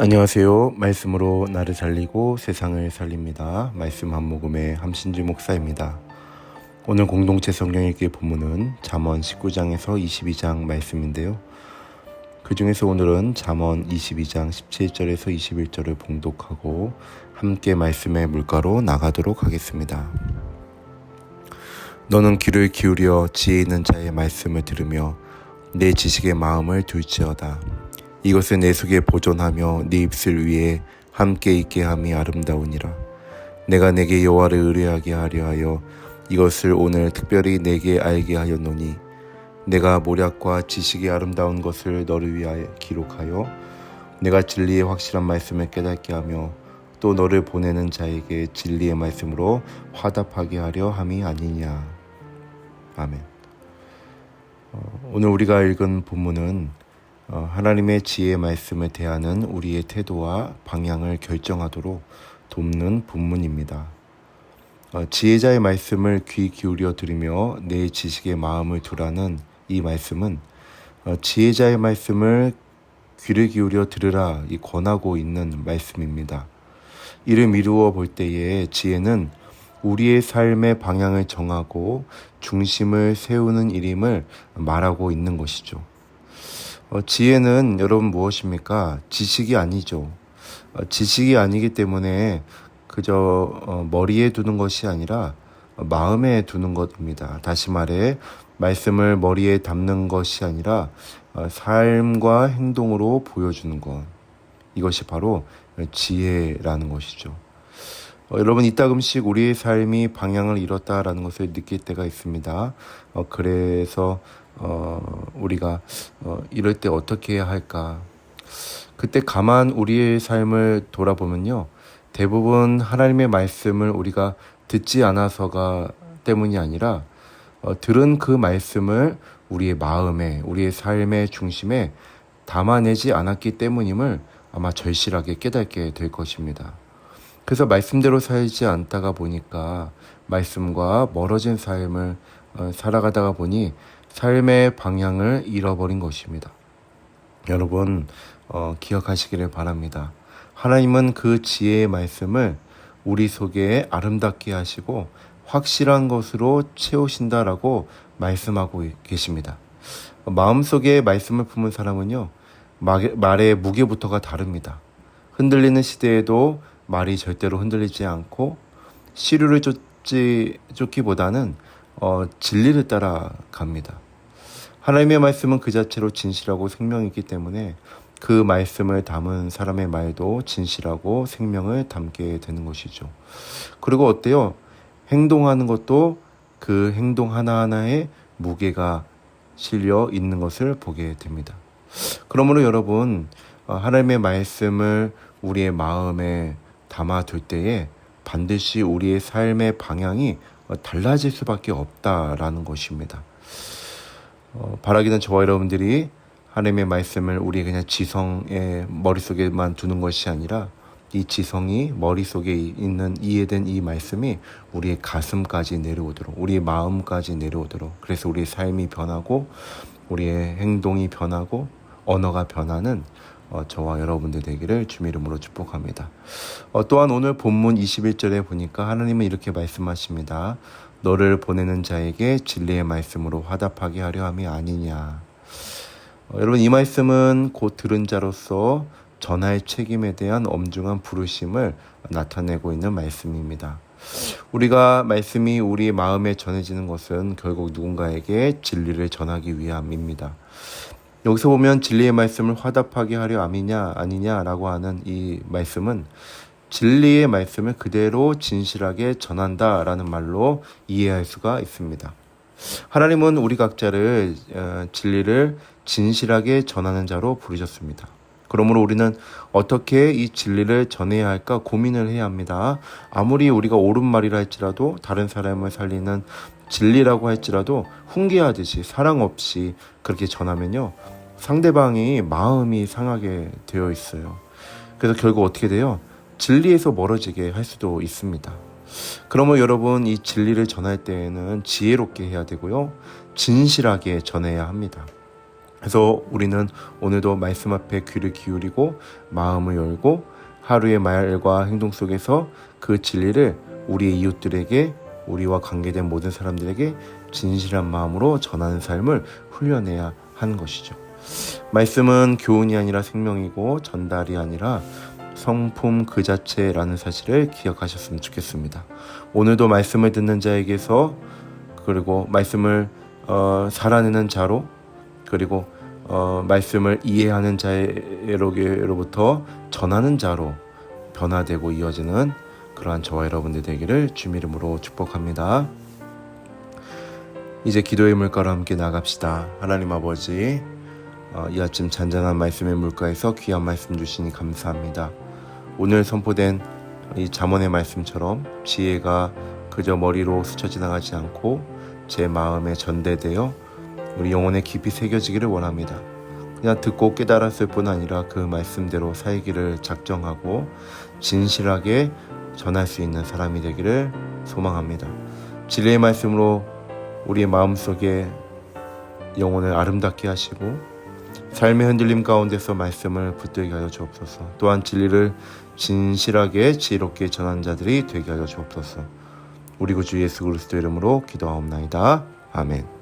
안녕하세요. 말씀으로 나를 살리고 세상을 살립니다. 말씀 한 모금의 함신주 목사입니다. 오늘 공동체 성경 읽기 본문은 잠언 19장에서 22장 말씀인데요. 그 중에서 오늘은 잠언 22장 17절에서 21절을 봉독하고 함께 말씀의 물가로 나가도록 하겠습니다. 너는 귀를 기울여 지혜 있는 자의 말씀을 들으며 내 지식의 마음을 둘지어다. 이것을 내 속에 보존하며 네 입술 위에 함께 있게 함이 아름다우니라. 내가 내게 여호와를 의뢰하게 하려 하여 이것을 오늘 특별히 내게 알게 하였노니 내가 모략과 지식이 아름다운 것을 너를 위하여 기록하여 내가 진리의 확실한 말씀을 깨닫게 하며 또 너를 보내는 자에게 진리의 말씀으로 화답하게 하려 함이 아니냐. 아멘. 어, 오늘 우리가 읽은 본문은 어, 하나님의 지혜의 말씀을 대하는 우리의 태도와 방향을 결정하도록 돕는 본문입니다. 어, 지혜자의 말씀을 귀 기울여 들으며 내 지식의 마음을 두라는 이 말씀은 어, 지혜자의 말씀을 귀를 기울여 들으라 이 권하고 있는 말씀입니다. 이를 미루어 볼 때에 지혜는 우리의 삶의 방향을 정하고 중심을 세우는 일임을 말하고 있는 것이죠. 어, 지혜는 여러분 무엇입니까? 지식이 아니죠. 어, 지식이 아니기 때문에 그저 어, 머리에 두는 것이 아니라 마음에 두는 것입니다. 다시 말해 말씀을 머리에 담는 것이 아니라 어, 삶과 행동으로 보여주는 것. 이것이 바로 지혜라는 것이죠. 어, 여러분 이따금씩 우리의 삶이 방향을 잃었다라는 것을 느낄 때가 있습니다. 어, 그래서 어, 우리가 어, 이럴 때 어떻게 해야 할까? 그때 가만 우리의 삶을 돌아보면요. 대부분 하나님의 말씀을 우리가 듣지 않아서가 때문이 아니라 어, 들은 그 말씀을 우리의 마음에, 우리의 삶의 중심에 담아내지 않았기 때문임을 아마 절실하게 깨닫게 될 것입니다. 그래서 말씀대로 살지 않다가 보니까 말씀과 멀어진 삶을 어, 살아가다가 보니 삶의 방향을 잃어버린 것입니다. 여러분 어, 기억하시기를 바랍니다. 하나님은 그 지혜의 말씀을 우리 속에 아름답게 하시고 확실한 것으로 채우신다라고 말씀하고 계십니다. 마음속에 말씀을 품은 사람은요 말의 무게부터가 다릅니다. 흔들리는 시대에도 말이 절대로 흔들리지 않고 시류를 쫓지 쫓기보다는 어, 진리를 따라 갑니다. 하나님의 말씀은 그 자체로 진실하고 생명이기 때문에 그 말씀을 담은 사람의 말도 진실하고 생명을 담게 되는 것이죠. 그리고 어때요? 행동하는 것도 그 행동 하나하나에 무게가 실려 있는 것을 보게 됩니다. 그러므로 여러분, 어, 하나님의 말씀을 우리의 마음에 담아둘 때에 반드시 우리의 삶의 방향이 어, 달라질 수밖에 없다라는 것입니다. 어, 바라기는 저와 여러분들이 하나님의 말씀을 우리 그냥 지성의 머릿속에만 두는 것이 아니라 이 지성이 머릿속에 있는 이해된 이 말씀이 우리의 가슴까지 내려오도록 우리의 마음까지 내려오도록 그래서 우리의 삶이 변하고 우리의 행동이 변하고 언어가 변하는 어, 저와 여러분들 되기를 주님 이름으로 축복합니다. 어, 또한 오늘 본문 21절에 보니까 하나님은 이렇게 말씀하십니다. 너를 보내는 자에게 진리의 말씀으로 화답하게 하려 함이 아니냐. 어, 여러분 이 말씀은 곧 들은 자로서 전할 책임에 대한 엄중한 부르심을 나타내고 있는 말씀입니다. 우리가 말씀이 우리 마음에 전해지는 것은 결국 누군가에게 진리를 전하기 위함입니다. 여기서 보면 진리의 말씀을 화답하게 하려 함이냐 아니냐라고 하는 이 말씀은 진리의 말씀을 그대로 진실하게 전한다라는 말로 이해할 수가 있습니다. 하나님은 우리 각자를 어, 진리를 진실하게 전하는 자로 부르셨습니다. 그러므로 우리는 어떻게 이 진리를 전해야 할까 고민을 해야 합니다. 아무리 우리가 옳은 말이라 할지라도 다른 사람을 살리는 진리라고 할지라도 훈계하듯이 사랑 없이 그렇게 전하면요. 상대방이 마음이 상하게 되어 있어요. 그래서 결국 어떻게 돼요? 진리에서 멀어지게 할 수도 있습니다. 그러면 여러분 이 진리를 전할 때에는 지혜롭게 해야 되고요. 진실하게 전해야 합니다. 그래서 우리는 오늘도 말씀 앞에 귀를 기울이고 마음을 열고 하루의 말과 행동 속에서 그 진리를 우리의 이웃들에게 우리와 관계된 모든 사람들에게 진실한 마음으로 전하는 삶을 훈련해야 하는 것이죠. 말씀은 교훈이 아니라 생명이고 전달이 아니라 성품 그 자체라는 사실을 기억하셨으면 좋겠습니다. 오늘도 말씀을 듣는 자에게서 그리고 말씀을 어, 살아내는 자로 그리고 어, 말씀을 이해하는 자에게로부터 전하는 자로 변화되고 이어지는 그러한 저와 여러분들 되기를 주님 이름으로 축복합니다. 이제 기도의 물가로 함께 나갑시다. 하나님 아버지, 어, 이 아침 잔잔한 말씀의 물가에서 귀한 말씀 주시니 감사합니다. 오늘 선포된 이 잠언의 말씀처럼 지혜가 그저 머리로 스쳐 지나가지 않고 제 마음에 전대되어 우리 영혼에 깊이 새겨지기를 원합니다. 그냥 듣고 깨달았을 뿐 아니라 그 말씀대로 살기를 작정하고 진실하게 전할 수 있는 사람이 되기를 소망합니다. 진리의 말씀으로 우리의 마음속에 영혼을 아름답게 하시고 삶의 흔들림 가운데서 말씀을 붙들게 하여 주옵소서. 또한 진리를 진실하게 지혜롭게 전한 자들이 되게 하여 주옵소서. 우리 구주 예수 그리스도 이름으로 기도하옵나이다. 아멘.